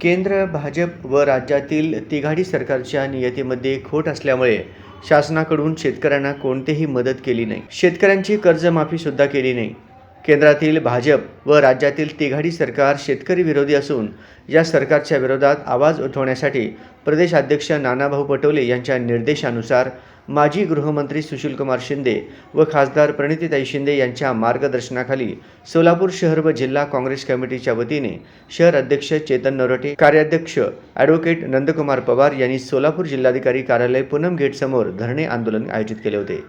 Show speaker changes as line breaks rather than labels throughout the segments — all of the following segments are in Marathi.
केंद्र भाजप व राज्यातील तिघाडी सरकारच्या नियतीमध्ये खोट असल्यामुळे शासनाकडून शेतकऱ्यांना कोणतीही मदत केली नाही. शेतकऱ्यांची कर्जमाफी सुद्धा केली नाही. केंद्रातील भाजप व राज्यातील तिघाडी सरकार शेतकरी विरोधी असून या सरकारच्या विरोधात आवाज उठवण्यासाठी प्रदेशाध्यक्ष नानाभाऊ पटोले यांच्या निर्देशानुसार माजी गृहमंत्री सुशीलकुमार शिंदे व खासदार प्रणितीताई शिंदे यांच्या मार्गदर्शनाखाली सोलापूर शहर व जिल्हा काँग्रेस कमिटीच्या वतीने शहर अध्यक्ष चेतन नरोटे कार्याध्यक्ष ॲडव्होकेट नंदकुमार पवार यांनी सोलापूर जिल्हाधिकारी कार्यालय पूनम गेटसमोर धरणे आंदोलन आयोजित केले होते.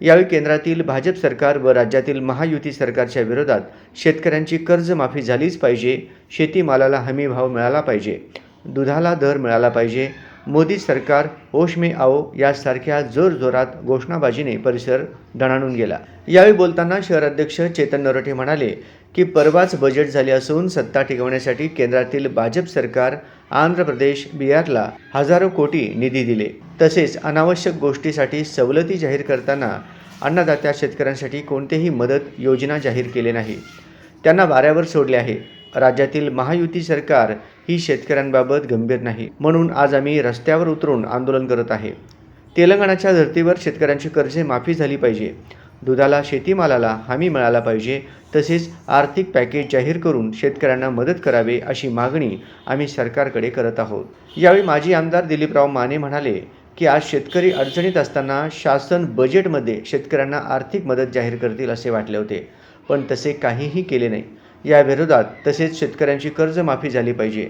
यावेळी केंद्रातील भाजप सरकार व राज्यातील महायुती सरकारच्या विरोधात शेतकऱ्यांची कर्जमाफी झालीच पाहिजे शेतीमालाला हमी भाव मिळाला पाहिजे दुधाला दर मिळाला पाहिजे मोदी सरकार होश में आओ यासारख्या जोरजोरात घोषणाबाजीने परिसर दणाणून गेला. यावेळी बोलताना शहर अध्यक्ष चेतन नरोटे म्हणाले की परवाच बजेट झाले असून सत्ता टिकवण्यासाठी केंद्रातील भाजप सरकार आंध्र प्रदेश बिहारला हजारो कोटी निधी दिले. तसेच अनावश्यक गोष्टीसाठी सवलती जाहीर करताना अन्नदात्या शेतकऱ्यांसाठी कोणतेही मदत योजना जाहीर केले नाही. त्यांना वाऱ्यावर सोडले आहे. राज्यातील महायुती सरकार ही शेतकऱ्यांबाबत गंभीर नाही. म्हणून आज आम्ही रस्त्यावर उतरून आंदोलन करत आहे. तेलंगणाच्या धर्तीवर शेतकऱ्यांची कर्जे माफी झाली पाहिजे. दुधाला शेतीमालाला हमी मिळाला पाहिजे. तसेच आर्थिक पॅकेज जाहीर करून शेतकऱ्यांना मदत करावे अशी मागणी आम्ही सरकारकडे करत आहोत. यावेळी माजी आमदार दिलीपराव माने म्हणाले की आज शेतकरी अडचणीत असताना शासन बजेटमध्ये शेतकऱ्यांना आर्थिक मदत जाहीर करतील असे वाटले होते. पण तसे काहीही केले नाही. या विरोधात तसेच शेतकऱ्यांची कर्जमाफी झाली पाहिजे.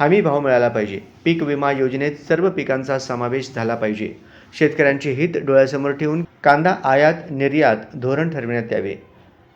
हमी भाव मिळाला पाहिजे. पीक विमा योजनेत सर्व पिकांचा समावेश झाला पाहिजे. शेतकऱ्यांचे हित डोळ्यासमोर ठेवून कांदा आयात निर्यात धोरण ठरविण्यात यावे.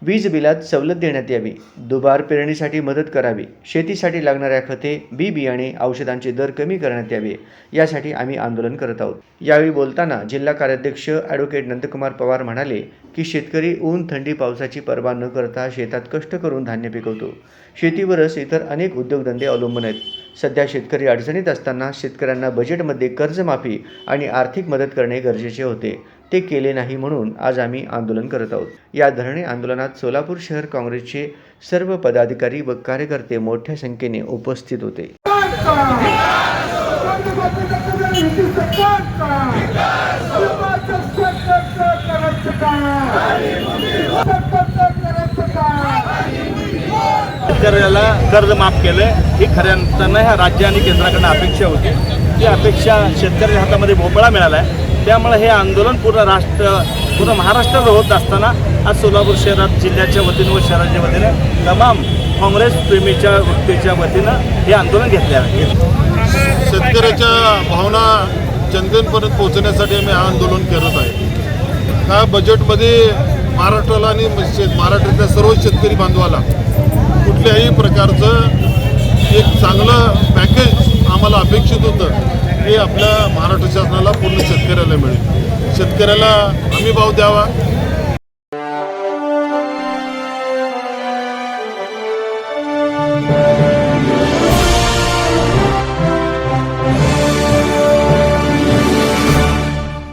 वीज बिलात सवलत देण्यात यावी. दुबार पेरणीसाठी मदत करावी. शेतीसाठी लागणाऱ्या खते बी बियाणे औषधांचे दर कमी करण्यात यावे. यासाठी आम्ही आंदोलन करत आहोत. यावेळी बोलताना जिल्हा कार्याध्यक्ष ॲडव्होकेट नंदकुमार पवार म्हणाले की शेतकरी ऊन थंडी पावसाची पर्वा न करता शेतात कष्ट करून धान्य पिकवतो. शेतीवरच इतर अनेक उद्योगधंदे अवलंबून आहेत. सध्या शेतकरी अडचणीत असताना शेतकऱ्यांना बजेटमध्ये कर्जमाफी आणि आर्थिक मदत करणे गरजेचे होते. ते केले नाही म्हणून आज आम्ही आंदोलन करत आहोत. या धरणे आंदोलनात सोलापूर शहर काँग्रेसचे सर्व पदाधिकारी व कार्यकर्ते मोठ्या संख्येने उपस्थित होते.
शेतकऱ्याला कर्ज माफ केलं ही खऱ्या अर्थानं ह्या राज्य आणि केंद्राकडनं अपेक्षा होती. ती अपेक्षा शेतकऱ्याच्या हातामध्ये भोपळा मिळाला आहे त्यामुळे हे आंदोलन पूर्ण राष्ट्र पूर्ण महाराष्ट्रात होत असताना आज सोलापूर शहरात जिल्ह्याच्या वतीनं व शहराच्या वतीनं तमाम काँग्रेस प्रेमीच्या वृत्तीच्या वतीनं हे आंदोलन घेतले आहे.
शेतकऱ्याच्या भावना जनतेपर्यंत पोहोचण्यासाठी आम्ही हा आंदोलन करत आहे. ह्या बजेटमध्ये महाराष्ट्राला आणि महाराष्ट्रातल्या सर्व शेतकरी बांधवाला कुठल्याही प्रकारचं एक चांगलं पॅकेज आम्हाला अपेक्षित होतं. आपल्या महाराष्ट्र शासनाला पूर्ण शेतकऱ्याला मिळेल. शेतकऱ्याला हमी भाव द्यावा.